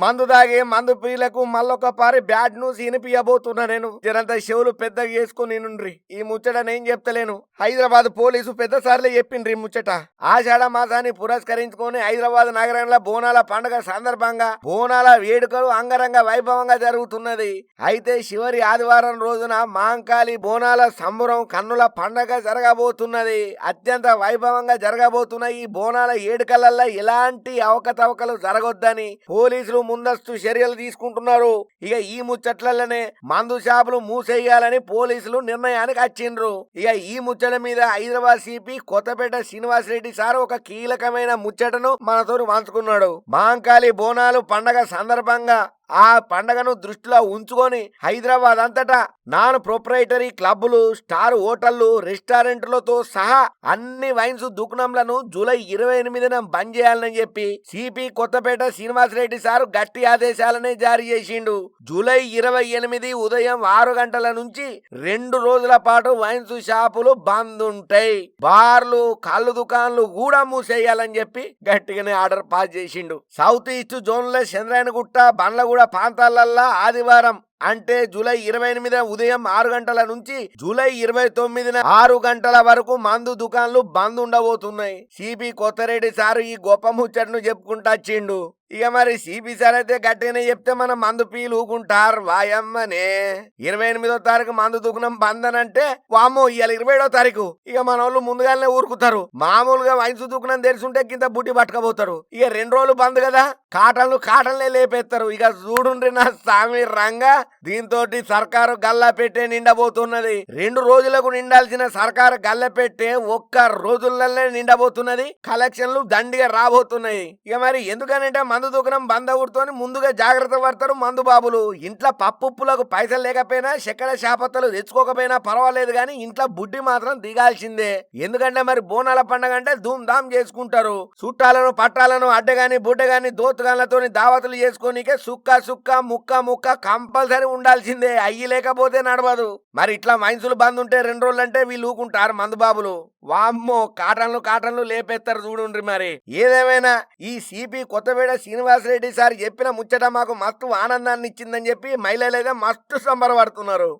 మందు దాగి మందు ప్రియులకు మళ్ళొక పారి బ్యాడ్ న్యూస్ వినిపించబోతున్నా నేను. జనంత చెవులు పెద్దగా చేసుకుని నుండ్రి ఈ ముచ్చట నేను చెప్తలేను. హైదరాబాద్ పోలీసు పెద్ద సార్లే చెప్పిండ్రి ముచ్చట. ఆషాఢ మాసాన్ని పురస్కరించుకొని హైదరాబాద్ నగరంలో బోనాల పండుగ సందర్భంగా బోనాల వేడుకలు అంగరంగ వైభవంగా జరుగుతున్నది. అయితే చివరి ఆదివారం రోజున మాంకాళి బోనాల సంబరం కన్నుల పండగ జరగబోతున్నది. అత్యంత వైభవంగా జరగబోతున్న ఈ బోనాల ఏడుకలల్లో ఎలాంటి అవకతవకలు జరగొద్దని పోలీసులు ముందస్తు చర్యలు తీసుకుంటున్నారు. ఇక ఈ ముచ్చట్లలోనే మందు షాపులు మూసేయాలని పోలీసులు నిర్ణయానికి వచ్చిండ్రు. ఇక ఈ ముచ్చట మీద హైదరాబాద్ సిపి కొత్తపేట శ్రీనివాసరెడ్డి సార్ ఒక కీలకమైన ముచ్చటను మనతో పంచుకున్నాడు. మాంకాళి బోనాలు పండగ సందర్భంగా ఆ పండగను దృష్టిలో ఉంచుకొని హైదరాబాద్ అంతటా నాన్ ప్రొప్రైటరీ క్లబ్బులు స్టార్ హోటళ్ళు రెస్టారెంట్లతో సహా అన్ని వైన్స్ దుకాణంలను జూలై ఇరవై ఎనిమిదిన బంద్ చేయాలని చెప్పి సిపి కొత్తపేట శ్రీనివాసరెడ్డి సార్ గట్టి ఆదేశాలనే జారీ చేసిండు. జూలై ఇరవై ఎనిమిది ఉదయం ఆరు గంటల నుంచి రెండు రోజుల పాటు వైన్స్ షాపులు బంద్ ఉంటాయి. బార్లు కళ్ళు దుకాణాలు కూడా మూసేయాలని చెప్పి గట్టిగానే ఆర్డర్ పాస్ చేసిండు. సౌత్ ఈస్ట్ జోన్లో చంద్రాయనగుట్ట బండ్లగూడ ప్రాంతాలల్లా ఆదివారం అంటే జూలై ఇరవై ఎనిమిది ఉదయం ఆరు గంటల నుంచి జూలై ఇరవై తొమ్మిదిన ఆరు గంటల వరకు మందు దుకాన్లు బంద్ ఉండబోతున్నాయి. సిపి కొత్తరెడ్డి సారు ఈ గొప్ప ముచ్చట్ను చెప్పుకుంటా చిండు. ఇక మరి సిపి సార్ అయితే గట్టిగానే చెప్తే మన మందు పీలు ఊకుంటారు వాయమ్మనే. ఇరవై ఎనిమిదో తారీఖు మందు దుకుణం బంద్ అని అంటే వామ్మో ఇవాళ ఇరవై ఏడో తారీఖు. ఇక మన వాళ్ళు ముందుగానే ఊరుకుతారు. మామూలుగా వయసు దుకుణం తెరిచుంటే కింద బుట్టి పట్టుకపోతారు. ఇక రెండు రోజులు బంద్ కదా? కాటన్లు కాటన్లే లేపేస్తారు. ఇక చూడుండ్రి నా స్వామి రంగా. దీంతో సర్కారు గల్లాపెట్టే నిండబోతున్నది. రెండు రోజులకు నిండాల్సిన సర్కారు గల్లపెట్టే ఒక్క రోజులనే నిండబోతున్నది. కలెక్షన్లు దండిగా రాబోతున్నాయి. ఇక మరి ఎందుకనంటే మందు దుకాణం బంద్ అవుతూని ముందుగా జాగ్రత్త పడతారు మందు బాబులు. ఇంట్లో పప్పులకు పైసలు లేకపోయినా శకల శాపత్తలు తెచ్చుకోకపోయినా పర్వాలేదు కానీ ఇంట్లో బుడ్డి మాత్రం దిగాల్సిందే. ఎందుకంటే మరి బోనాల పండగ అంటే ధూమ్ ధామ్ చేసుకుంటారు. చుట్టాలను పట్టాలను అడ్డగాని బుడ్డగాని దోతుగాన్లతో దావతులు చేసుకోనికే సుక్క సుక్క ముక్క ముక్క కంపల్సరీ ఉండాల్సిందే. అయ్యి లేకపోతే నడవదు. మరి ఇట్లా మైన్సులు బంద్ ఉంటే రెండు రోజులంటే వీళ్ళు ఊకుంటారు మందు బాబులు. వామ్మో కాటన్లు కాటన్లు లేపేస్తారు చూడుండ్రి మరి. ఏదేమైనా ఈ సిపి కొత్తపేట శ్రీనివాసరెడ్డి సార్ చెప్పిన ముచ్చట మాకు మస్తు ఆనందాన్ని ఇచ్చిందని చెప్పి మహిళలైతే మస్తు సంబరపడుతున్నారు.